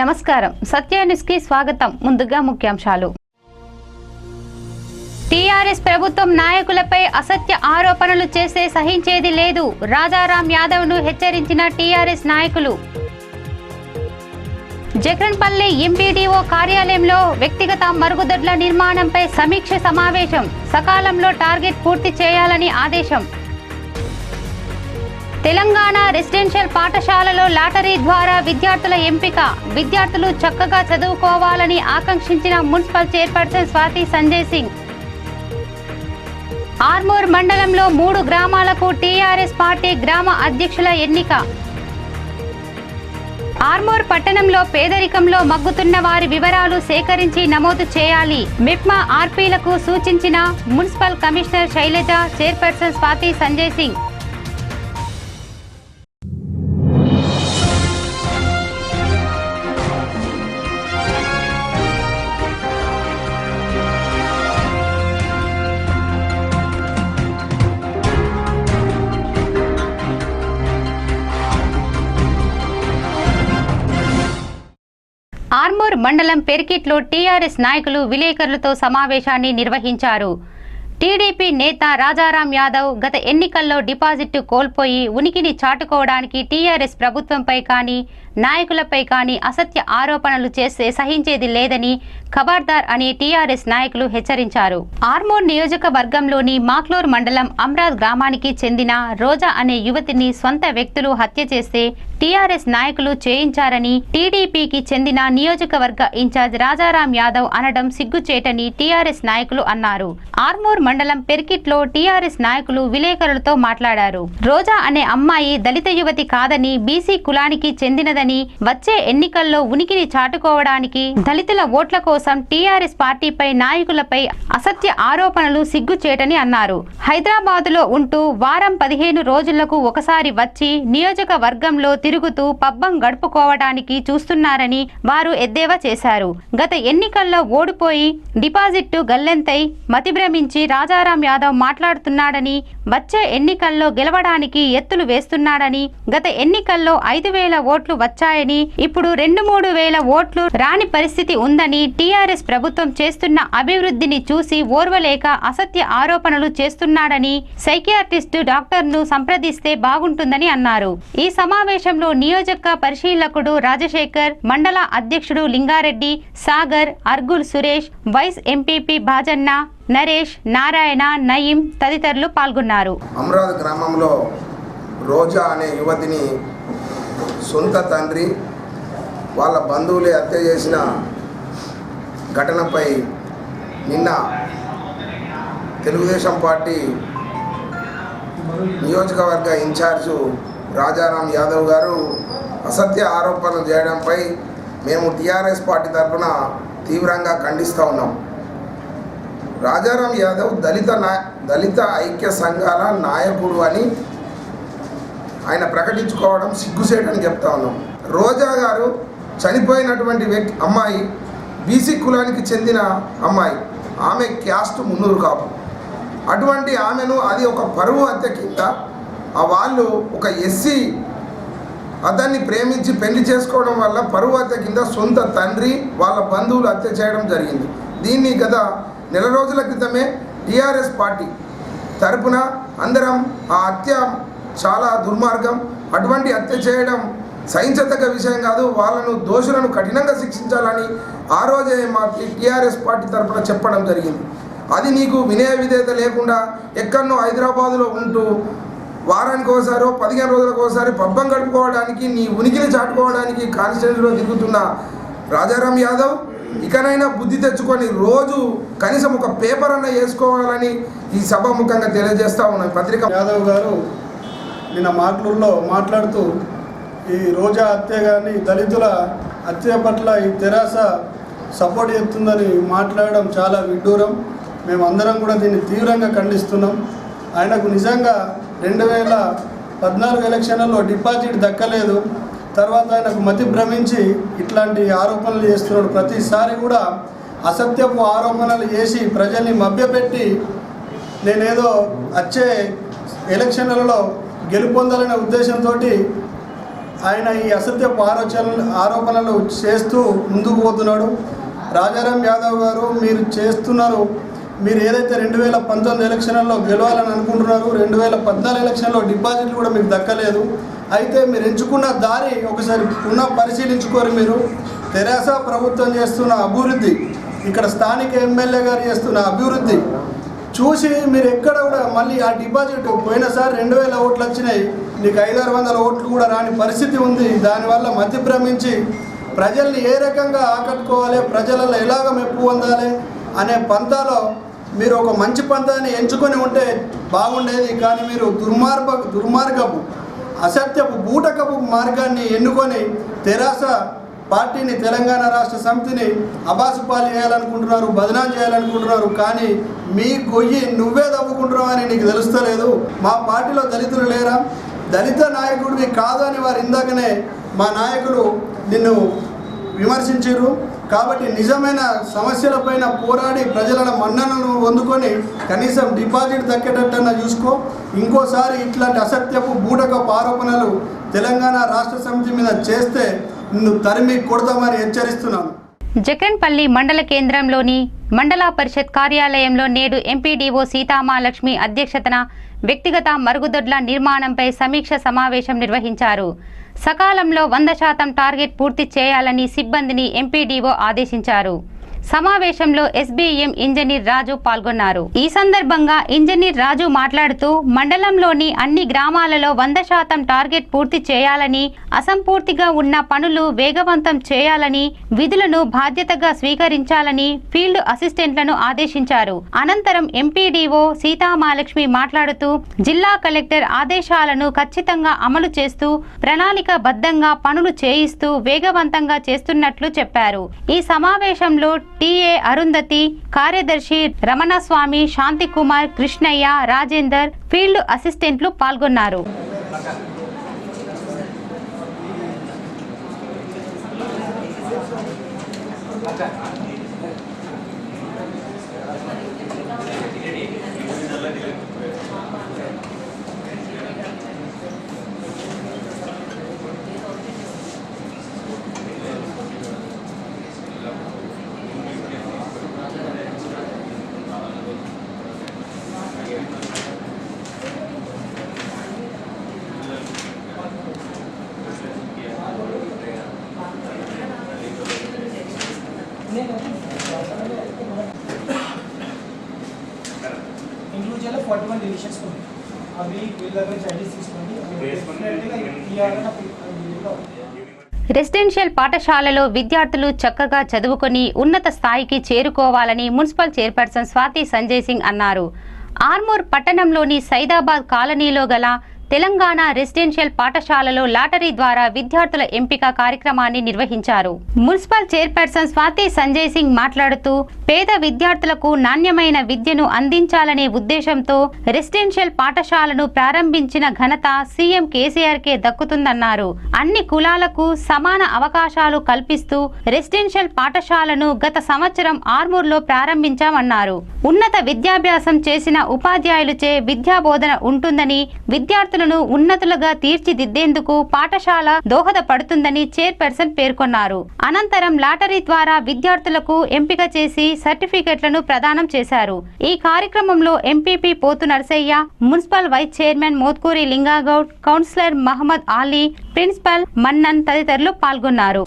నమస్కారం. సత్య న్యూస్కి స్వాగతం. ముందుగా ముఖ్యాంశాలు. టీఆర్ఎస్ ప్రభుత్వం నాయకులపై అసత్య ఆరోపణలు చేస్తే సహించేది లేదు. రాజారాం యాదవ్ను హెచ్చరించిన టీఆర్ఎస్ నాయకులు. జగన్పల్లి ఎంపీడీఓ కార్యాలయంలో వ్యక్తిగత మరుగుదొడ్ల నిర్మాణంపై సమీక్ష సమావేశం. సకాలంలో టార్గెట్ పూర్తి చేయాలని ఆదేశం. తెలంగాణ రెసిడెన్షియల్ పాఠశాలలో లాటరీ ద్వారా విద్యార్థుల ఎంపిక. విద్యార్థులు చక్కగా చదువుకోవాలని ఆకాంక్షించిన మున్సిపల్ చైర్పర్సన్ స్వాతి సంజయ్ సింగ్. ఆర్మూర్ మండలంలో మూడు గ్రామాలకు టీఆర్ఎస్ పార్టీ గ్రామ అధ్యక్షుల ఎన్నిక. ఆర్మూర్ పట్టణంలో పేదరికంలో మగ్గుతున్న వారి వివరాలు సేకరించి నమోదు చేయాలి. మిప్మా ఆర్పీలకు సూచించిన municipal commissioner Shailaja chairperson Swathi Sanjay Singh. Armoor మండలం పెరికిట్లో టీఆర్ఎస్ నాయకులు విలేకరులతో సమావేశాన్ని నిర్వహించారు. టీడీపీ నేత రాజారాం యాదవ్ గత ఎన్నికల్లో డిపాజిట్ కోల్పోయి ఉనికిని చాటుకోవడానికి టీఆర్ఎస్ ప్రభుత్వంపై కానీ నాయకులపై కానీ అసత్య ఆరోపణలు చేస్తే సహించేది లేదని ఖబర్దార్ అని టీఆర్ఎస్ నాయకులు హెచ్చరించారు. ఆర్మూర్ నియోజకవర్గంలోని మాక్లూర్ మండలం అమ్రాద్ గ్రామానికి చెందిన రోజా అనే యువతిని సొంత వ్యక్తులు హత్య చేస్తే టీఆర్ఎస్ నాయకులు చేయించారని టీడీపీకి చెందిన నియోజకవర్గ ఇన్ఛార్జ్ రాజారాం యాదవ్ అనడం సిగ్గుచేటని టీఆర్ఎస్ నాయకులు అన్నారు. ఆర్మూర్ మండలం పెర్కిట్లో టీఆర్ఎస్ నాయకులు విలేకరులతో మాట్లాడారు. రోజా అనే అమ్మాయి దళిత యువతి కాదని బీసీ కులానికి చెందినదని వచ్చే ఎన్నికల్లో ఉనికిని చాటుకోవడానికి దళితుల ఓట్ల కోసం టీఆర్ఎస్ పార్టీపై నాయకులపై అసత్య ఆరోపణలు సిగ్గుచేటని అన్నారు. హైదరాబాదులో ఉంటూ వారం పదిహేను రోజులకు ఒకసారి వచ్చి నియోజకవర్గంలో తిరుగుతూ పబ్బం గడుపుకోవడానికి చూస్తున్నారని వారు ఎద్దేవా చేశారు. గత ఎన్నికల్లో ఓడిపోయి డిపాజిట్ గల్లెంతై మతిభ్రమించి రాజారాం యాదవ్ మాట్లాడుతున్నాడని వచ్చే ఎన్నికల్లో గెలవడానికి ఎత్తులు వేస్తున్నాడని గత ఎన్నికల్లో ఐదు వేల ఓట్లు వచ్చాయని ఇప్పుడు రెండు మూడు వేల ఓట్లు రాని పరిస్థితి ఉందని టీఆర్ఎస్ ప్రభుత్వం చేస్తున్న అభివృద్ధిని చూసి ఓర్వలేక అసత్య ఆరోపణలు చేస్తున్నాడని సైకియాట్రిస్టు డాక్టర్ను సంప్రదిస్తే బాగుంటుందని అన్నారు. ఈ సమావేశంలో నియోజక పరిశీలకుడు రాజశేఖర్ మండల అధ్యక్షుడు లింగారెడ్డి సాగర్ అర్గుల్ సురేష్ వైస్ ఎంపీపీ భాజన్న నరేష్ నారాయణ నయీం తదితరులు పాల్గొన్నారు. అమరావతి గ్రామంలో రోజా అనే యువతిని సొంత తండ్రి వాళ్ళ బంధువులే హత్య చేసిన ఘటనపై నిన్న తెలుగుదేశం పార్టీ నియోజకవర్గ ఇన్ఛార్జు రాజారాం యాదవ్ గారు అసత్య ఆరోపణలు చేయడంపై మేము టీఆర్ఎస్ పార్టీ తరఫున తీవ్రంగా ఖండిస్తూ ఉన్నాం. రాజారాం యాదవ్ దళిత నా దళిత ఐక్య సంఘాల నాయకుడు అని ఆయన ప్రకటించుకోవడం సిగ్గుసేటని చెప్తా ఉన్నాం. రోజా గారు చనిపోయినటువంటి వ్యక్తి అమ్మాయి బీసీ కులానికి చెందిన అమ్మాయి. ఆమె క్యాస్ట్ మున్నూరు కాపు. అటువంటి ఆమెను అది ఒక పరువు హత్య కింద ఆ వాళ్ళు ఒక ఎస్సీ అతన్ని ప్రేమించి పెళ్ళి చేసుకోవడం వల్ల పరువు హత్య కింద సొంత తండ్రి వాళ్ళ బంధువులు హత్య చేయడం జరిగింది. దీన్ని గత నెల రోజుల క్రితమే టీఆర్ఎస్ పార్టీ తరపున అందరం ఆ హత్య చాలా దుర్మార్గం. అటువంటి హత్య చేయడం సహించదగ్గ విషయం కాదు. వాళ్ళను దోషులను కఠినంగా శిక్షించాలని ఆ రోజే మా టీఆర్ఎస్ పార్టీ తరఫున చెప్పడం జరిగింది. అది నీకు వినయ విధేయత లేకుండా ఎక్కడనో హైదరాబాదులో ఉంటూ వారానికి ఒకసారి పదిహేను రోజులకు ఒకసారి పబ్బం గడుపుకోవడానికి నీ ఉనికిని చాటుకోవడానికి కాన్స్టిట్యూన్సీలో దిగుతున్న రాజారాం యాదవ్ ఇకనైనా బుద్ధి తెచ్చుకొని రోజు కనీసం ఒక పేపర్ అన్న వేసుకోవాలని ఈ సభాముఖంగా తెలియజేస్తా ఉన్నాను. పత్రిక యాదవ్ గారు నిన్న మాటలలో మాట్లాడుతూ ఈ రోజా హత్య కానీ దళితుల హత్య పట్ల ఈ తెరాస సపోర్ట్ చేస్తుందని మాట్లాడడం చాలా విడ్డూరం. మేమందరం కూడా దీన్ని తీవ్రంగా ఖండిస్తున్నాం. ఆయనకు నిజంగా రెండు వేల పద్నాలుగు ఎలక్షన్లలో డిపాజిట్ దక్కలేదు. తర్వాత ఆయనకు మతి భ్రమించి ఇట్లాంటి ఆరోపణలు చేస్తున్నాడు. ప్రతిసారి కూడా అసత్యపు ఆరోపణలు చేసి ప్రజల్ని మభ్యపెట్టి నేనేదో వచ్చే ఎలక్షన్లలో గెలుపొందాలనే ఉద్దేశంతో ఆయన ఈ అసత్య ఆలోచనలు ఆరోపణలు చేస్తూ ముందుకు పోతున్నాడు. రాజారాం యాదవ్ గారు మీరు చేస్తున్నారు. మీరు ఏదైతే రెండు వేల పంతొమ్మిది ఎలక్షన్లలో గెలవాలని అనుకుంటున్నారు రెండు వేల పద్నాలుగు ఎలక్షన్లో డిపాజిట్లు కూడా మీకు దక్కలేదు. అయితే మీరు ఎంచుకున్న దారి ఒకసారి పునః పరిశీలించుకోరు మీరు. తెరాస ప్రభుత్వం చేస్తున్న అభివృద్ధి ఇక్కడ స్థానిక ఎమ్మెల్యే గారు చేస్తున్న అభివృద్ధి చూసి మీరు ఎక్కడ కూడా మళ్ళీ ఆ డిపాజిట్ పోయినసారి రెండు వేల ఓట్లు వచ్చినాయి. నీకు ఐదారు వందల ఓట్లు కూడా రాని పరిస్థితి ఉంది. దానివల్ల మతి భ్రమించి ప్రజల్ని ఏ రకంగా ఆకట్టుకోవాలి? ప్రజలలో ఎలాగ మెప్పు పొందాలి? అనే పంతాలో మీరు ఒక మంచి పంతాన్ని ఎంచుకొని ఉంటే బాగుండేది. కానీ మీరు దుర్మార్గ దుర్మార్గపు అసత్యపు బూటకపు మార్గాన్ని ఎన్నుకొని తెరాస పార్టీని తెలంగాణ రాష్ట్ర సమితిని అబాసుపాలు చేయాలనుకుంటున్నారు బదనాలు చేయాలనుకుంటున్నారు కానీ మీ గొయ్యి నువ్వే తవ్వుకుంటున్నావు అని నీకు తెలుస్తలేదు. మా పార్టీలో దళితులు లేరా? దళిత నాయకుడివి కాదు అని వారు ఇందాకనే మా నాయకులు నిన్ను విమర్శించారు. కాబట్టి నిజమైన సమస్యలపైన పోరాడి ప్రజలను మన్ననను పొందుకొని కనీసం డిపాజిట్ దక్కేటట్టన్నా చూసుకో. ఇంకోసారి ఇట్లాంటి అసత్యపు బూటకపు ఆరోపణలు తెలంగాణ రాష్ట్ర సమితి మీద చేస్తే జగన్పల్లి తరిమి కొడతామని హెచ్చరిస్తున్నాను. మండల కేంద్రంలోని మండల పరిషత్ కార్యాలయంలో నేడు ఎంపీడీఓ సీతామాలక్ష్మి అధ్యక్షతన వ్యక్తిగత మరుగుదొడ్ల నిర్మాణంపై సమీక్ష సమావేశం నిర్వహించారు. సకాలంలో వంద శాతం టార్గెట్ పూర్తి చేయాలని సిబ్బందిని ఎంపీడీఓ ఆదేశించారు. సమావేశంలో ఎస్బీఎం ఇంజనీర్ రాజు పాల్గొన్నారు. ఈ సందర్భంగా ఇంజనీర్ రాజు మాట్లాడుతూ మండలంలోని అన్ని గ్రామాలలో వంద శాతం టార్గెట్ పూర్తి చేయాలని అసంపూర్తిగా ఉన్న పనులు వేగవంతం చేయాలని విధులను బాధ్యతగా స్వీకరించాలని ఫీల్డ్ అసిస్టెంట్లను ఆదేశించారు. అనంతరం ఎంపీడీఓ సీతామాలక్ష్మి మాట్లాడుతూ జిల్లా కలెక్టర్ ఆదేశాలను ఖచ్చితంగా అమలు చేస్తూ ప్రణాళికబద్ధంగా పనులు చేయిస్తూ వేగవంతంగా చేస్తున్నట్లు చెప్పారు. ఈ సమావేశంలో టిఏ అరుంధతి కార్యదర్శి రమణస్వామి శాంతికుమార్ కృష్ణయ్య రాజేందర్ ఫీల్డ్ అసిస్టెంట్లు పాల్గొన్నారు. ఇంక్లూడ్ చేయాలి ఫార్టీ వన్ డివిజన్స్ అవి వీళ్ళ దగ్గర తీసుకోండి రెసిడెన్షియల్ పాఠశాలలో విద్యార్థులు చక్కగా చదువుకొని ఉన్నత స్థాయికి చేరుకోవాలని మున్సిపల్ చైర్పర్సన్ స్వాతి సంజయ్ సింగ్ అన్నారు. ఆర్మూర్ పట్టణంలోని సైదాబాద్ కాలనీలో గల తెలంగాణ రెసిడెన్షియల్ పాఠశాలలో లాటరీ ద్వారా విద్యార్థుల ఎంపిక కార్యక్రమాన్ని నిర్వహించారు. మున్సిపల్ చైర్పర్సన్ స్వాతి సంజయ్ సింగ్ మాట్లాడుతూ పేద విద్యార్థులకు నాణ్యమైన విద్యను అందించాలనే ఉద్దేశంతో రెసిడెన్షియల్ పాఠశాలను ప్రారంభించిన ఘనత సీఎం కేసీఆర్ కే దక్కుతుందన్నారు. అన్ని కులాలకు సమాన అవకాశాలు కల్పిస్తూ రెసిడెన్షియల్ పాఠశాలను గత సంవత్సరం ఆర్మూర్లో ప్రారంభించామన్నారు. ఉన్నత విద్యాభ్యాసం చేసిన ఉపాధ్యాయులచే విద్యా బోధన ఉంటుందని విద్యార్థులను ఉన్నతులుగా తీర్చిదిద్దేందుకు పాఠశాల దోహదపడుతుందని చైర్పర్సన్ పేర్కొన్నారు అనంతరం లాటరీ ద్వారా విద్యార్థులకు ఎంపిక చేసి సర్టిఫికెట్లను ప్రదానం చేశారు ఈ కార్యక్రమంలో MPP Pothu Narsaiah municipal vice chairman Motkuri Lingagoud councillor Mohammed Ali principal Mannan తదితరులు పాల్గొన్నారు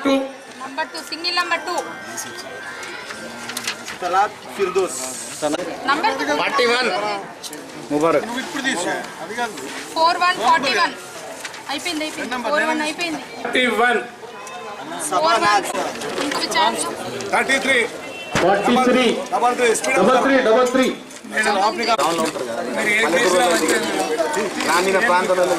two number two number two single number two number two forty one मुबारक ఫోర్ వన్ ఫార్టీ వన్ అయిపోయింది అయిపోయింది ఫోర్ వన్ అయిపోయింది forty one four one ఇంకొక chance thirty three forty three double three double three గ్రామీణ ప్రాంతాలలో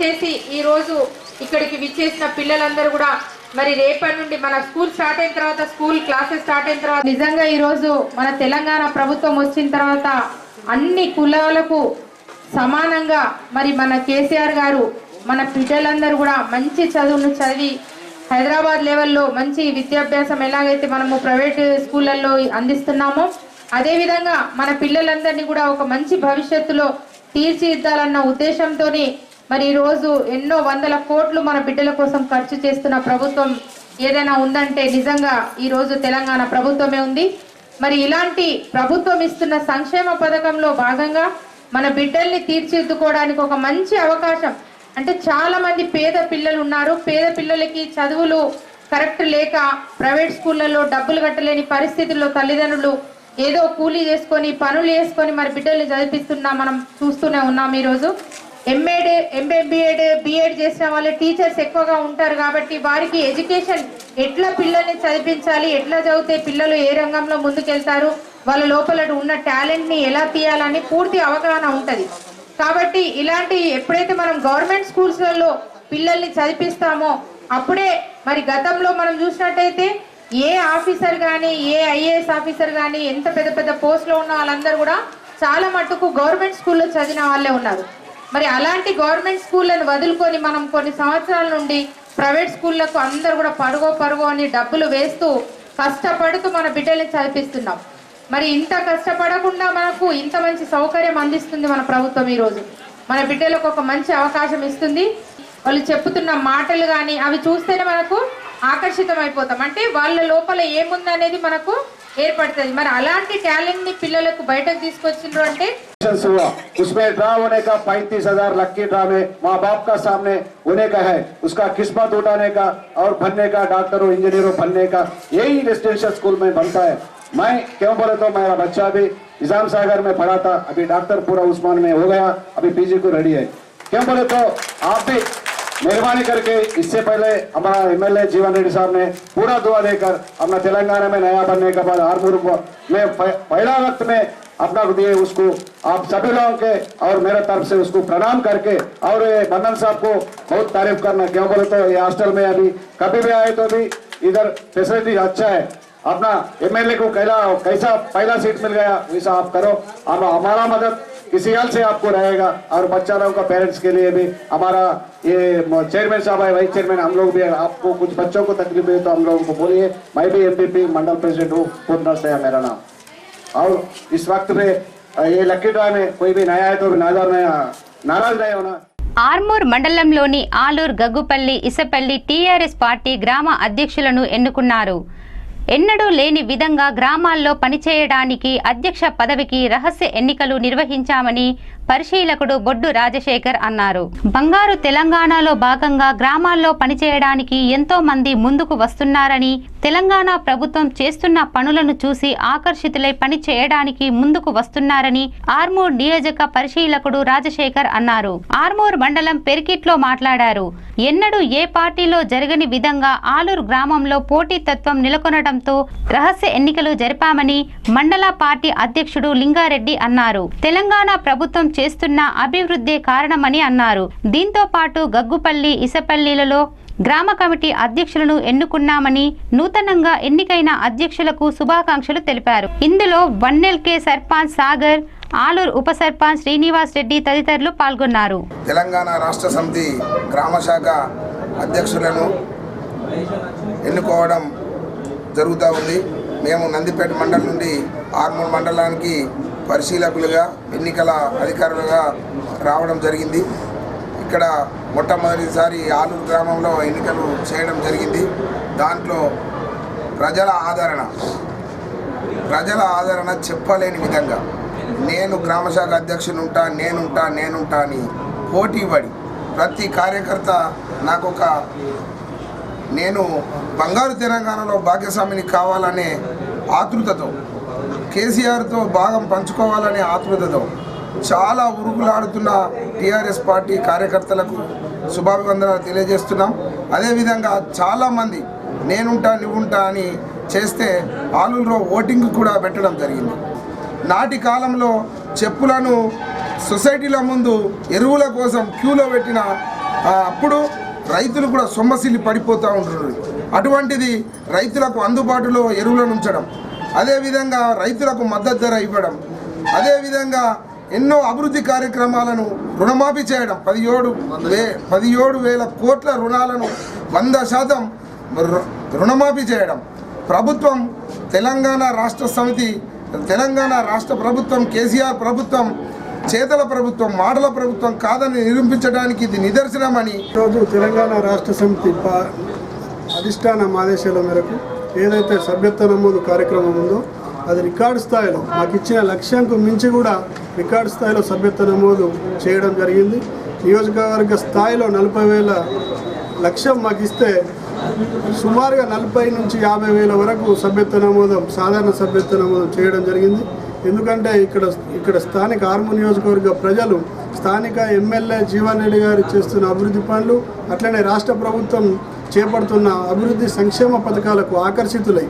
చేసి ఈ రోజు ఇక్కడికి విచ్చేసిన పిల్లలందరూ కూడా మరి రేపటి నుండి మన స్కూల్ స్టార్ట్ అయిన తర్వాత స్కూల్ క్లాసెస్ స్టార్ట్ అయిన తర్వాత నిజంగా ఈరోజు మన తెలంగాణ ప్రభుత్వం వచ్చిన తర్వాత అన్ని కులాలకు సమానంగా మరి మన కేసీఆర్ గారు మన బిడ్డలందరూ కూడా మంచి చదువును చదివి హైదరాబాద్ లెవెల్లో మంచి విద్యాభ్యాసం ఎలాగైతే మనము ప్రైవేట్ స్కూళ్ళల్లో అందిస్తున్నామో అదేవిధంగా మన పిల్లలందరినీ కూడా ఒక మంచి భవిష్యత్తులో తీర్చిదిద్దాలన్న ఉద్దేశంతో మరి ఈరోజు ఎన్నో వందల కోట్లు మన బిడ్డల కోసం ఖర్చు చేస్తున్న ప్రభుత్వం ఏదైనా ఉందంటే నిజంగా ఈరోజు తెలంగాణ ప్రభుత్వమే ఉంది. మరి ఇలాంటి ప్రభుత్వం ఇస్తున్న సంక్షేమ పథకంలో భాగంగా మన బిడ్డల్ని తీర్చిదిద్దుకోవడానికి ఒక మంచి అవకాశం. అంటే చాలా మంది పేద పిల్లలు ఉన్నారు. పేద పిల్లలకి చదువులు కరెక్ట్ లేక ప్రైవేట్ స్కూళ్ళల్లో డబ్బులు కట్టలేని పరిస్థితుల్లో తల్లిదండ్రులు ఏదో కూలీ చేసుకొని పనులు చేసుకొని మరి బిడ్డల్ని చదివిస్తున్నా మనం చూస్తూనే ఉన్నాం ఈరోజు. ఎంఏడ్ ఎంఏబిఎడ్ బిఎడ్ చేసిన వాళ్ళ టీచర్స్ ఎక్కువగా ఉంటారు కాబట్టి వారికి ఎడ్యుకేషన్ ఎట్లా పిల్లల్ని చదివించాలి ఎట్లా చదివితే పిల్లలు ఏ రంగంలో ముందుకెళ్తారు వాళ్ళ లోపల ఉన్న టాలెంట్ని ఎలా తీయాలని పూర్తి అవగాహన ఉంటుంది. కాబట్టి ఇలాంటి ఎప్పుడైతే మనం గవర్నమెంట్ స్కూల్స్లలో పిల్లల్ని చదివిస్తామో అప్పుడే మరి గతంలో మనం చూసినట్టయితే ఏ ఆఫీసర్ కానీ ఏ ఐఏఎస్ ఆఫీసర్ కానీ ఎంత పెద్ద పెద్ద పోస్ట్లో ఉన్న వాళ్ళందరూ కూడా చాలా మట్టుకు గవర్నమెంట్ స్కూల్లో చదివిన వాళ్ళే ఉన్నారు. మరి అలాంటి గవర్నమెంట్ స్కూళ్ళను వదులుకొని మనం కొన్ని సంవత్సరాల నుండి ప్రైవేట్ స్కూళ్ళకు అందరు కూడా పరుగో పరుగో అని డబ్బులు వేస్తూ కష్టపడుతూ మన బిడ్డల్ని చదివిస్తున్నాం మరి ఇంత కష్టపడకుండా మనకు ఇంత మంచి సౌకర్యం అందిస్తుంది మన ప్రభుత్వం ఈరోజు. మన బిడ్డలకు ఒక మంచి అవకాశం ఇస్తుంది. వాళ్ళు చెప్తున్న మాటలు కానీ అవి చూస్తేనే మనకు ఆకర్షితం అయిపోతాం అంటే వాళ్ళ లోపల ఏముందనేది మనకు ఏర్పడుతుంది మరి అలాంటి టాలెంట్ని పిల్లలకు బయటకు తీసుకొచ్చిండ్రు అంటే इलेक्शंस हुआ उसमें ड्रा होने का पैंतीस हजार लक्की ड्रा में माँ बाप का सामने होने का है उसका किस्मत उठाने का और बनने का डॉक्टरों इंजीनियरों बनने का यही रेजिडेंशियल स्कूल में बनता है मैं क्यों बोले तो मेरा बच्चा भी निजाम सागर में पढ़ा था अभी डॉक्टर पूरा उस्मान में हो गया अभी पीजी को रेडी है क्यों बोले तो आप भी मेहरबानी करके इससे पहले हमारा एमएलए जीवन रेड्डी साहब ने पूरा दुआ देकर अपना तेलंगाना में नया बनने के बाद आरमूर में पहला वक्त में अपना दिए उसको आप सभी लोगों के और मेरे तरफ़ से उसको प्रणाम करके और बंदन साहब को बहुत तारीफ़ करना। क्यों बोले तो ये हॉस्टल में अभी कभी भी आए तो भी इधर फैसिलिटी अच्छा है। अपना एमएलए को कैला, कैसा पहला सीट मिल गया वैसा आप करो। अब हमारा मदद किसी हाल से आपको रहेगा और बच्चा लोगों का पेरेंट्स के लिए भी हमारा ये चेयरमैन साहब है वाइस चेयरमैन हम लोग भी है। आपको कुछ बच्चों को तकलीफ है तो हम लोगों को बोलिए मैं भी एमपीपी मंडल प्रेसिडेंट हूँ पूर्ण से है मेरा नाम और इस वक्त में अ, ये लक्की ड्रा में कोई भी नया है तो नाराज नहीं नाराज नहीं होना ఆర్మూర్ మండలంలోని ఆలూర్ గగ్గుపల్లి ఇసపల్లి టీఆర్ఎస్ పార్టీ గ్రామ అధ్యక్షులను ఎన్నుకున్నారు ఎన్నడూ లేని విధంగా గ్రామాల్లో పనిచేయడానికి అధ్యక్ష పదవికి రహస్య ఎన్నికలు నిర్వహించామని పరిశీలకుడు బొడ్డు రాజశేఖర్ అన్నారు. బంగారు తెలంగాణలో భాగంగా గ్రామాల్లో పనిచేయడానికి ఎంతో మంది ముందుకు వస్తున్నారని తెలంగాణ ప్రభుత్వం చేస్తున్న పనులను చూసి ఆకర్షితులై పని చేయడానికి ముందుకు వస్తున్నారని ఆర్మూర్ నియోజక పరిశీలకుడు రాజశేఖర్ అన్నారు. ఆర్మూర్ మండలం పెరికిట్లో మాట్లాడారు. ఎన్నడూ ఏ పార్టీలో జరగని విధంగా ఆలూరు గ్రామంలో పోటీతత్వం నెలకొనడంతో రహస్య ఎన్నికలు జరిపామని మండల పార్టీ అధ్యక్షుడు లింగారెడ్డి అన్నారు. తెలంగాణ ప్రభుత్వం చేస్తున్న అభివృద్ధి కారణమని అన్నారు. దీంతో పాటు గగ్గుపల్లి ఇసపల్లిలలో గ్రామ కమిటీ అధ్యక్షులను ఎన్నుకున్నామని నూతనంగా ఎన్నికైన అధ్యక్షులకు శుభాకాంక్షలు తెలిపారు. ఇందులో వన్నెల్కే సర్పంచ్ సాగర్ ఆలూరు ఉప సర్పంచ్ శ్రీనివాస్ రెడ్డి తదితరులు పాల్గొన్నారు. తెలంగాణ రాష్ట్ర సమితి గ్రామ శాఖ అధ్యక్షులను ఎన్నుకోవడం జరుగుతూ ఉంది. మేము నందిపేట మండలం నుండి ఆర్మూర్ మండలానికి పరిశీలకులుగా ఎన్నికల అధికారులుగా రావడం జరిగింది. ఇక్కడ మొట్టమొదటిసారి ఆలూరు గ్రామంలో ఎన్నికలు చేయడం జరిగింది. దాంట్లో ప్రజల ఆదరణ ప్రజల ఆదరణ చెప్పలేని విధంగా నేను గ్రామశాఖ అధ్యక్షుని ఉంటా నేనుంటా నేనుంటా అని పోటీ పడి ప్రతి కార్యకర్త నాకు ఒక నేను బంగారు తెలంగాణలో భాగ్యస్వామిని కావాలనే ఆతృతతో కేసీఆర్తో భాగం పంచుకోవాలనే ఆతృతతో చాలా ఉరుకులాడుతున్న టీఆర్ఎస్ పార్టీ కార్యకర్తలకు శుభాభివందనాలు తెలియజేస్తున్నాం. అదేవిధంగా చాలామంది నేనుంటా నువ్వుంటా అని చేస్తే ఆలూరులో ఓటింగ్ కూడా పెట్టడం జరిగింది. నాటి కాలంలో చెప్పులను సొసైటీల ముందు ఎరువుల కోసం క్యూలో పెట్టిన అప్పుడు రైతులు కూడా సొమ్మసిల్లి పడిపోతూ ఉంటున్నారు. అటువంటిది రైతులకు అందుబాటులో ఎరువులను ఉంచడం అదేవిధంగా రైతులకు మద్దతు ధర ఇవ్వడం అదేవిధంగా ఎన్నో అభివృద్ధి కార్యక్రమాలను రుణమాఫీ చేయడం పదిహేడు వే పదిహేడు వేల కోట్ల రుణాలను వంద శాతం రుణమాఫీ చేయడం. ప్రభుత్వం తెలంగాణ రాష్ట్ర సమితి తెలంగాణ రాష్ట్ర ప్రభుత్వం కేసీఆర్ ప్రభుత్వం చేతల ప్రభుత్వం మాటల ప్రభుత్వం కాదని నిరూపించడానికి ఇది నిదర్శనమని ఈరోజు తెలంగాణ రాష్ట్ర సమితి అధిష్టానం అధిష్టాన ఆదేశాల మేరకు ఏదైతే సభ్యత్వ నమోదు కార్యక్రమం ఉందో అది రికార్డు స్థాయిలో మాకు ఇచ్చిన లక్ష్యంకు మించి కూడా రికార్డు స్థాయిలో సభ్యత్వ నమోదు చేయడం జరిగింది. నియోజకవర్గ స్థాయిలో నలభై వేల లక్ష్యం మాకు ఇస్తే సుమారుగా నలభై నుంచి యాభై వేల వరకు సభ్యత్వ నమోదం సాధారణ సభ్యత్వ నమోదం చేయడం జరిగింది. ఎందుకంటే ఇక్కడ ఇక్కడ స్థానిక ఆర్ము నియోజకవర్గ ప్రజలు స్థానిక ఎమ్మెల్యే జీవన్ రెడ్డి గారు చేస్తున్న అభివృద్ధి పనులు అట్లనే రాష్ట్ర ప్రభుత్వం చేపడుతున్న అభివృద్ధి సంక్షేమ పథకాలకు ఆకర్షితులై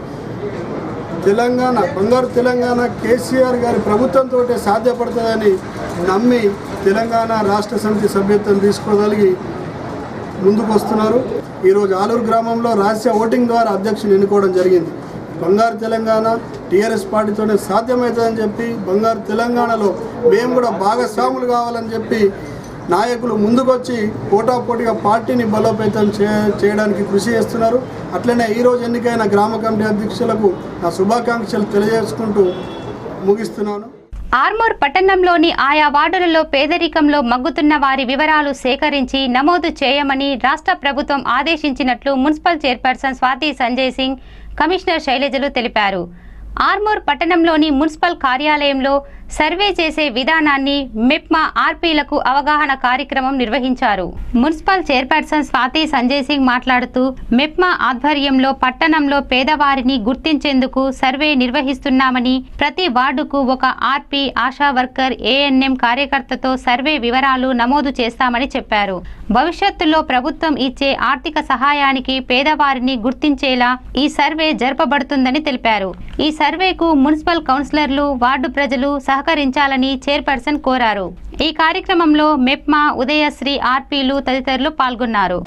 తెలంగాణ బంగారు తెలంగాణ కేసీఆర్ గారి ప్రభుత్వంతో సాధ్యపడుతుందని నమ్మి తెలంగాణ రాష్ట్ర సమితి సభ్యత్వం తీసుకోగలిగి ముందుకు వస్తున్నారు ఈరోజు ఆలూరు గ్రామంలో రహస్య ఓటింగ్ ద్వారా అధ్యక్షులు ఎన్నుకోవడం జరిగింది. బంగారు తెలంగాణ టీఆర్ఎస్ పార్టీతోనే సాధ్యమవుతుందని చెప్పి బంగారు తెలంగాణలో మేము కూడా భాగస్వాములు కావాలని చెప్పి నాయకులు ముందుకొచ్చి పోటాపోటీగా పార్టీని బలోపేతం చే చేయడానికి కృషి చేస్తున్నారు. అట్లనే ఈరోజు ఎన్నికైన గ్రామ కమిటీ అధ్యక్షులకు నా శుభాకాంక్షలు తెలియజేసుకుంటూ ముగిస్తున్నాను. ఆర్మూర్ పట్టణంలోని ఆయా వార్డులలో పేదరికంలో మగ్గుతున్న వారి వివరాలు సేకరించి నమోదు చేయమని రాష్ట్ర ప్రభుత్వం ఆదేశించినట్లు municipal chairperson Swathi Sanjay Singh commissioner శైలజలు తెలిపారు. ఆర్మూర్ పట్టణంలోని మున్సిపల్ కార్యాలయంలో సర్వే చేసే విధానాన్ని మెప్మా ఆర్పీలకు అవగాహన కార్యక్రమం నిర్వహించారు. మున్సిపల్ చైర్పర్సన్ స్వాతి సంజయ్ సింగ్ మాట్లాడుతూ మెప్మా ఆధ్వర్యంలో పట్టణంలో పేదవారిని గుర్తించేందుకు సర్వే నిర్వహిస్తున్నామని ప్రతి వార్డుకు ఒక ఆర్పీ ఆశా వర్కర్ ఏఎన్ఎం కార్యకర్తతో సర్వే వివరాలు నమోదు చేస్తామని చెప్పారు. భవిష్యత్తులో ప్రభుత్వం ఇచ్చే ఆర్థిక సహాయానికి పేదవారిని గుర్తించేలా ఈ సర్వే జరపబడుతుందని తెలిపారు. ఈ సర్వేకు మున్సిపల్ కౌన్సిలర్లు వార్డు ప్రజలు సహకరించాలని చైర్పర్సన్ కోరారు. ఈ కార్యక్రమంలో మెప్మా ఉదయశ్రీ ఆర్పీలు తదితరులు పాల్గొన్నారు.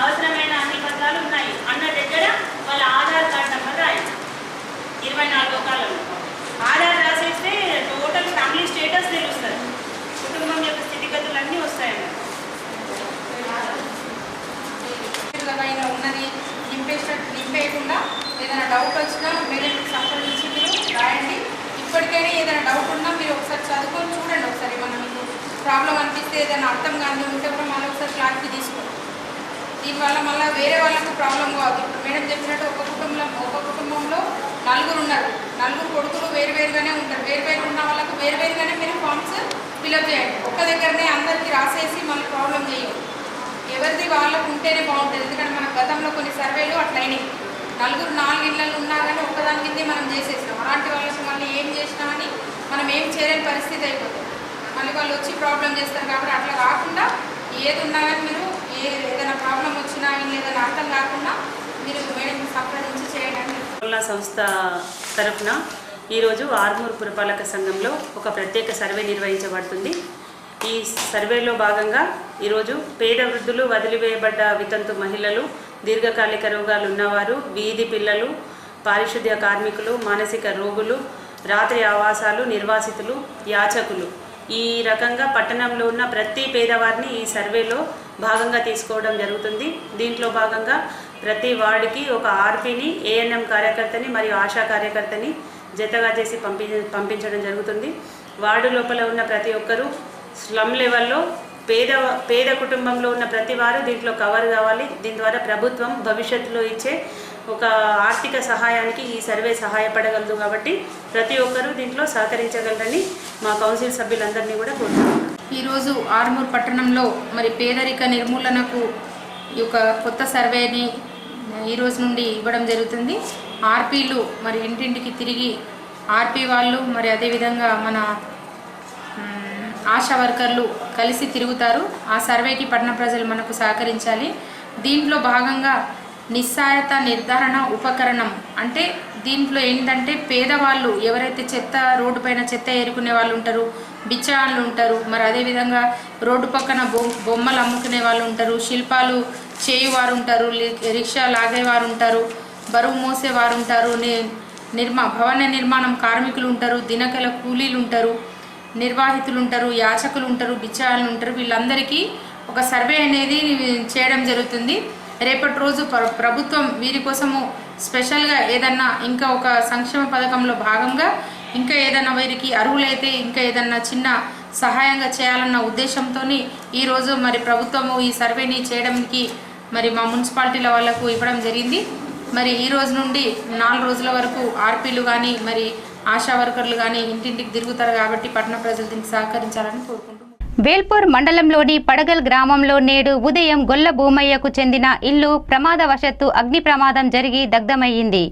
అవసరమైన అన్ని పత్రాలు ఉన్నాయి అన్న దగ్గర వాళ్ళ ఆధార్ కార్డు నెంబర్ ఇరవై నాలుగో కాలంలో నింపేసినట్టు నింపేయకుండా ఏదైనా డౌట్ వచ్చినా మేడంకి సంప్రదించి మీరు రాయండి. ఇప్పటికైనా ఏదైనా డౌట్ ఉన్నా మీరు ఒకసారి చదువుకొని చూడండి ఒకసారి. మనం మీకు ప్రాబ్లం అనిపిస్తే ఏదైనా అర్థం కానీ ఉంటే కూడా మళ్ళీ ఒకసారి క్లారిటీ తీసుకోండి. దీనివల్ల మళ్ళీ వేరే వాళ్ళకు ప్రాబ్లం కాదు. ఇప్పుడు మేడం చెప్పినట్టు ఒక కుటుంబంలో ఒక కుటుంబంలో నలుగురు ఉన్నారు. నలుగురు కొడుకులు వేరు వేరుగానే ఉంటారు. వేరు వేరు ఉన్న వాళ్ళకు వేరు వేరుగానే మీరు ఫామ్స్ ఫిల్అప్ చేయండి. ఒక్క దగ్గరనే అందరికీ రాసి మళ్ళీ ప్రాబ్లం చేయండి ఎవరిది వాళ్ళకు ఉంటేనే బాగుంటుంది. ఎందుకంటే మన గతంలో కొన్ని సర్వేలు అట్లయినాయి. నలుగురు నాలుగు ఇళ్ళలు ఉన్నా కానీ ఒక్కదాని కిందే మనం చేసేసినాం. అలాంటి వాళ్ళకి మళ్ళీ ఏం చేసినామని మనం ఏం చేయలేని పరిస్థితి అయిపోతుంది. మళ్ళీ వాళ్ళు వచ్చి ప్రాబ్లం చేస్తారు కాబట్టి అట్లా కాకుండా ఏది ఉన్నా కానీ మీరు ఏ ఏదైనా ప్రాబ్లం వచ్చినా ఏదైనా అర్థం కాకుండా మీరు మేడం సంప్రదించి చేయడానికి సంస్థ తరఫున ఈరోజు ఆర్మూర్ పురపాలక సంఘంలో ఒక ప్రత్యేక సర్వే నిర్వహించబడుతుంది. ఈ సర్వేలో భాగంగా ఈరోజు పేద వృద్ధులు వదిలివేయబడ్డ వితంతు మహిళలు దీర్ఘకాలిక రోగాలు ఉన్నవారు వీధి పిల్లలు పారిశుద్ధ్య కార్మికులు మానసిక రోగులు రాత్రి ఆవాసాలు నిర్వాసితులు యాచకులు. ఈ రకంగా పట్టణంలో ఉన్న ప్రతి పేదవారిని ఈ సర్వేలో భాగంగా తీసుకోవడం జరుగుతుంది. దీంట్లో భాగంగా ప్రతి వార్డుకి ఒక ఆర్పీని ఏఎన్ఎం కార్యకర్తని మరియు ఆశా కార్యకర్తని జతగా చేసి పంపి పంపించడం జరుగుతుంది. వార్డు లోపల ఉన్న ప్రతి ఒక్కరూ స్లమ్ లెవెల్లో పేద పేద కుటుంబంలో ఉన్న ప్రతి వారు దీంట్లో కవర్ కావాలి. దీని ద్వారా ప్రభుత్వం భవిష్యత్తులో ఇచ్చే ఒక ఆర్థిక సహాయానికి ఈ సర్వే సహాయపడగలదు కాబట్టి ప్రతి ఒక్కరూ దీంట్లో సహకరించగలరని మా కౌన్సిల్ సభ్యులందరినీ కూడా కోరుతున్నాను. ఈరోజు ఆర్మూర్ పట్టణంలో మరి పేదరిక నిర్మూలనకు ఈ యొక్క కొత్త సర్వేని ఈరోజు నుండి ఇవ్వడం జరుగుతుంది. ఆర్పీలు మరి ఇంటింటికి తిరిగి ఆర్పీ వాళ్ళు మరి అదేవిధంగా మన ఆశా వర్కర్లు కలిసి తిరుగుతారు. ఆ సర్వేకి పట్టణ ప్రజలు మనకు సహకరించాలి. దీంట్లో భాగంగా నిస్సాయత నిర్ధారణ ఉపకరణం. అంటే దీంట్లో ఏంటంటే పేదవాళ్ళు ఎవరైతే చెత్త రోడ్డు పైన చెత్త ఏరుకునే వాళ్ళు ఉంటారు బిచ్చగాళ్ళు ఉంటారు మరి అదేవిధంగా రోడ్డు పక్కన బొ బొమ్మలు అమ్ముకునే వాళ్ళు ఉంటారు శిల్పాలు చేయువారు ఉంటారు రిక్షా లాగేవారు ఉంటారు బరువు మోసేవారు ఉంటారు నిర్మా భవన నిర్మాణం కార్మికులు ఉంటారు దినకల కూలీలు ఉంటారు. నిర్వాహితులు ఉంటారు యాచకులు ఉంటారు బిచ్చాలు ఉంటారు వీళ్ళందరికీ ఒక సర్వే అనేది చేయడం జరుగుతుంది. రేపటి రోజు ప్రభుత్వం వీరి కోసము స్పెషల్గా ఏదన్నా ఇంకా ఒక సంక్షేమ పథకంలో భాగంగా ఇంకా ఏదన్నా వీరికి అర్హులైతే ఇంకా ఏదన్నా చిన్న సహాయంగా చేయాలన్న ఉద్దేశంతో ఈరోజు మరి ప్రభుత్వము ఈ సర్వేని చేయడానికి మరి మా మున్సిపాలిటీల వాళ్ళకు ఇవ్వడం జరిగింది. మరి ఈ రోజు నుండి నాలుగు రోజుల వరకు ఆర్పీలు కానీ మరి ఆశా వర్కర్లు కానీ ఇంటింటికి తిరుగుతారు కాబట్టి పట్టణ ప్రజలు దీనికి సహకరించాలని కోరుకుంటున్నాను వేల్పూర్ మండలంలోని పడగల్ గ్రామంలో నేడు ఉదయం గొల్ల భూమయ్యకు చెందిన ఇల్లు ప్రమాదవశత్తు అగ్ని ప్రమాదం జరిగి దగ్ధమయ్యింది.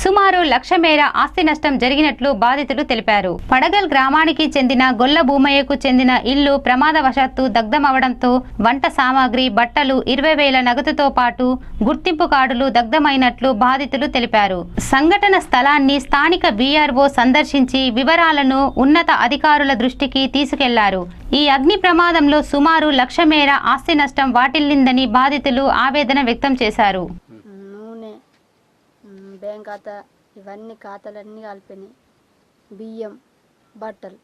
సుమారు లక్ష మేర ఆస్తి నష్టం జరిగినట్లు బాధితులు తెలిపారు. పడగల్ గ్రామానికి చెందిన గొల్ల భూమయ్యకు చెందిన ఇల్లు ప్రమాదవశాత్తు దగ్ధమవడంతో వంట సామాగ్రి బట్టలు ఇరవై వేల నగదుతో పాటు గుర్తింపు కార్డులు దగ్ధమైనట్లు బాధితులు తెలిపారు. సంఘటన స్థలాన్ని స్థానిక బీఆర్ఓ సందర్శించి వివరాలను ఉన్నత అధికారుల దృష్టికి తీసుకెళ్ళారు. ఈ అగ్ని ప్రమాదంలో సుమారు లక్ష మేర ఆస్తి నష్టం వాటిల్లిందని బాధితులు ఆవేదన వ్యక్తం చేశారు. బ్యాంక్ ఖాతా ఇవన్నీ ఖాతాలన్నీ కలిపినాయి బియ్యం బట్టలు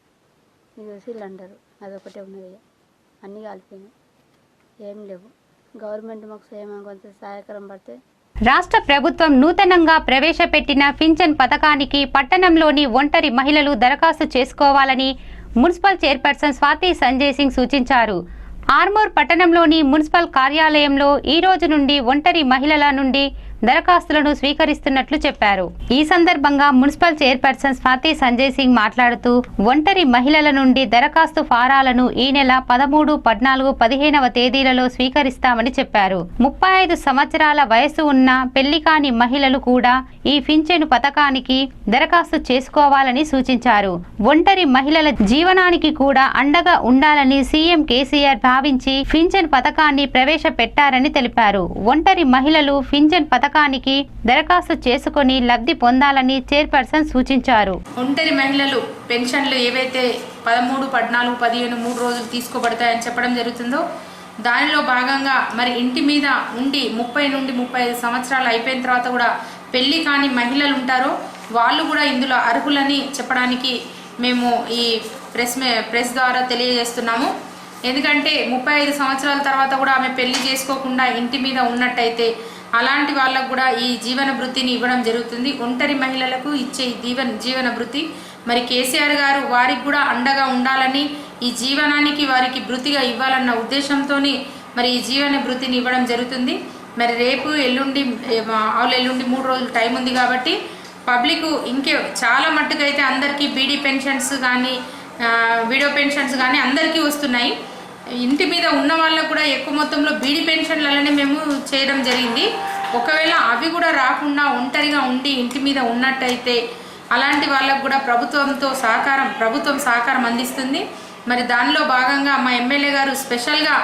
ఇది సిలిండరు అదొకటే ఉన్నది అన్నీ కలిపినాయి ఏం లేవు. గవర్నమెంట్ మాకు సేమ కొంత సహాయకరం పడితే రాష్ట్ర ప్రభుత్వం నూతనంగా ప్రవేశపెట్టిన పింఛన్ పథకానికి పట్టణంలోని ఒంటరి మహిళలు దరఖాస్తు చేసుకోవాలని మున్సిపల్ చైర్పర్సన్ స్వాతి సంజయ్ సింగ్ సూచించారు. ఆర్మూర్ పట్టణంలోని మున్సిపల్ కార్యాలయంలో ఈ రోజు నుండి ఒంటరి మహిళల నుండి దరఖాస్తులను స్వీకరిస్తున్నట్లు చెప్పారు. ఈ సందర్భంగా మున్సిపల్ చైర్పర్సన్ స్వాతి సంజయ్ సింగ్ మాట్లాడుతూ ఒంటరి మహిళల నుండి దరఖాస్తు ఫారాలను ఈ నెల పదమూడు పద్నాలుగు పదిహేనవ తేదీలలో స్వీకరిస్తామని చెప్పారు. ముప్పై ఐదు సంవత్సరాల వయసు ఉన్న పెళ్ళి కాని మహిళలు కూడా ఈ పింఛను పథకానికి దరఖాస్తు చేసుకోవాలని సూచించారు. ఒంటరి మహిళల జీవనానికి కూడా అండగా ఉండాలని సీఎం కేసీఆర్ భావించి పింఛన్ పథకాన్ని ప్రవేశపెట్టారని తెలిపారు. ఒంటరి మహిళలు పింఛన్ పథకానికి దరఖాస్తు చేసుకొని లబ్ధి పొందాలని చైర్పర్సన్ సూచించారు. ఒంటరి మహిళలు పెన్షన్లు ఏవైతే పదమూడు పద్నాలుగు పదిహేను మూడు రోజులు తీసుకోబడతాయని చెప్పడం జరుగుతుందో దానిలో భాగంగా మరి ఇంటి మీద ఉండి ముప్పై నుండి ముప్పై ఐదు సంవత్సరాలు అయిపోయిన తర్వాత కూడా పెళ్ళి కాని మహిళలు ఉంటారో వాళ్ళు కూడా ఇందులో అర్హులని చెప్పడానికి మేము ఈ ప్రెస్ మే- ప్రెస్ ద్వారా తెలియజేస్తున్నాము. ఎందుకంటే ముప్పై ఐదు సంవత్సరాల తర్వాత కూడా ఆమె పెళ్ళి చేసుకోకుండా ఇంటి మీద ఉన్నట్టయితే అలాంటి వాళ్ళకు కూడా ఈ జీవన వృత్తిని ఇవ్వడం జరుగుతుంది. ఒంటరి మహిళలకు ఇచ్చే ఈ జీవన జీవన వృత్తి. మరి కేసీఆర్ గారు వారికి కూడా అండగా ఉండాలని ఈ జీవనానికి వారికి వృత్తిగా ఇవ్వాలన్న ఉద్దేశంతో మరి ఈ జీవన వృత్తిని ఇవ్వడం జరుగుతుంది. మరి రేపు ఎల్లుండి ఆవులు ఎల్లుండి మూడు రోజులు టైం ఉంది కాబట్టి పబ్లిక్ ఇంకే చాలా మట్టుకైతే అందరికీ బీడీ పెన్షన్స్ కానీ వీడియో పెన్షన్స్ కానీ అందరికీ వస్తున్నాయి. ఇంటి మీద ఉన్న వాళ్ళకు కూడా ఎక్కువ మొత్తంలో బీడీ పెన్షన్లనే మేము చేయడం జరిగింది. ఒకవేళ అవి కూడా రాకుండా ఒంటరిగా ఉండి ఇంటి మీద ఉన్నట్టయితే అలాంటి వాళ్ళకు కూడా ప్రభుత్వంతో సహకారం ప్రభుత్వం సహకారం అందిస్తుంది. మరి దానిలో భాగంగా మా ఎమ్మెల్యే గారు స్పెషల్గా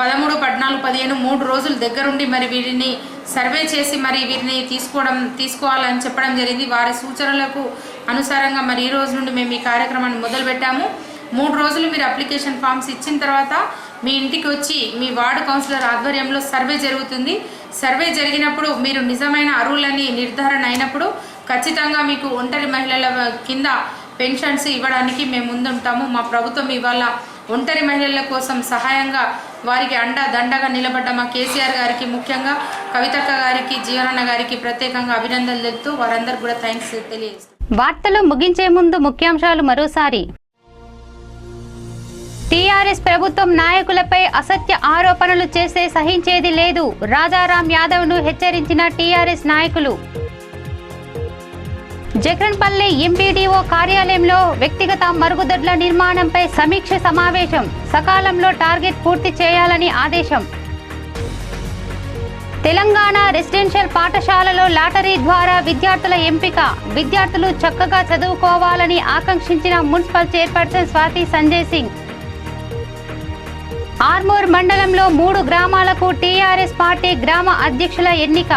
పదమూడు పద్నాలుగు పదిహేను మూడు రోజులు దగ్గరుండి మరి వీరిని సర్వే చేసి మరి వీరిని తీసుకోవడం తీసుకోవాలని చెప్పడం జరిగింది. వారి సూచనలకు అనుసారంగా మరి ఈ రోజు నుండి మేము ఈ కార్యక్రమాన్ని మొదలుపెట్టాము. మూడు రోజులు మీరు అప్లికేషన్ ఫామ్స్ ఇచ్చిన తర్వాత మీ ఇంటికి వచ్చి మీ వార్డు కౌన్సిలర్ ఆధ్వర్యంలో సర్వే జరుగుతుంది. సర్వే జరిగినప్పుడు మీరు నిజమైన అర్హులని నిర్ధారణ అయినప్పుడు ఖచ్చితంగా మీకు ఒంటరి మహిళల కింద పెన్షన్స్ ఇవ్వడానికి మేము ముందుంటాము. మా ప్రభుత్వం ఇవాళ ఒంటరి మహిళల కోసం సహాయంగా వారికి అండ దండగా నిలబడ్డ మా కేసీఆర్ గారికి ముఖ్యంగా కవితక్క గారికి జీవనన్న గారికి ప్రత్యేకంగా అభినందనలు తెలుపుతూ వారందరూ కూడా థ్యాంక్స్ తెలియజేస్తారు వార్తలు ముగించే ముందు ముఖ్యాంశాలు మరోసారి. టీఆర్ఎస్ ప్రభుత్వం నాయకులపై అసత్య ఆరోపణలు చేస్తే సహించేది లేదు. రాజారాం యాదవ్ను హెచ్చరించిన టీఆర్ఎస్ నాయకులు. జగన్పల్లి ఎంపీడీఓ కార్యాలయంలో వ్యక్తిగత మరుగుదొడ్ల నిర్మాణంపై సమీక్ష సమావేశం. సకాలంలో టార్గెట్ పూర్తి చేయాలని ఆదేశం. తెలంగాణ రెసిడెన్షియల్ పాఠశాలలో లాటరీ ద్వారా విద్యార్థుల ఎంపిక. విద్యార్థులు చక్కగా చదువుకోవాలని ఆకాంక్షించిన మున్సిపల్ చైర్పర్సన్ స్వాతి సంజయ్ సింగ్. ఆర్మూర్ మండలంలో మూడు గ్రామాలకు టీఆర్ఎస్ పార్టీ గ్రామ అధ్యక్షుల ఎన్నిక.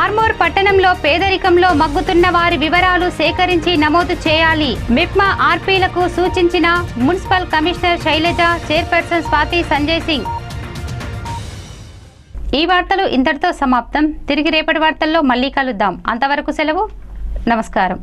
ఆర్మూర్ పట్టణంలో పేదరికంలో మగ్గుతున్న వారి వివరాలు సేకరించి నమోదు చేయాలి. మిప్మా ఆర్పీలకు సూచించిన municipal commissioner Shailaja chairperson Swathi Sanjay Singh. ఈ వార్తలు ఇంతటితో సమాప్తం. తిరిగి రేపటి వార్తల్లో మళ్ళీ కలుద్దాం. అంతవరకు సెలవు. నమస్కారం.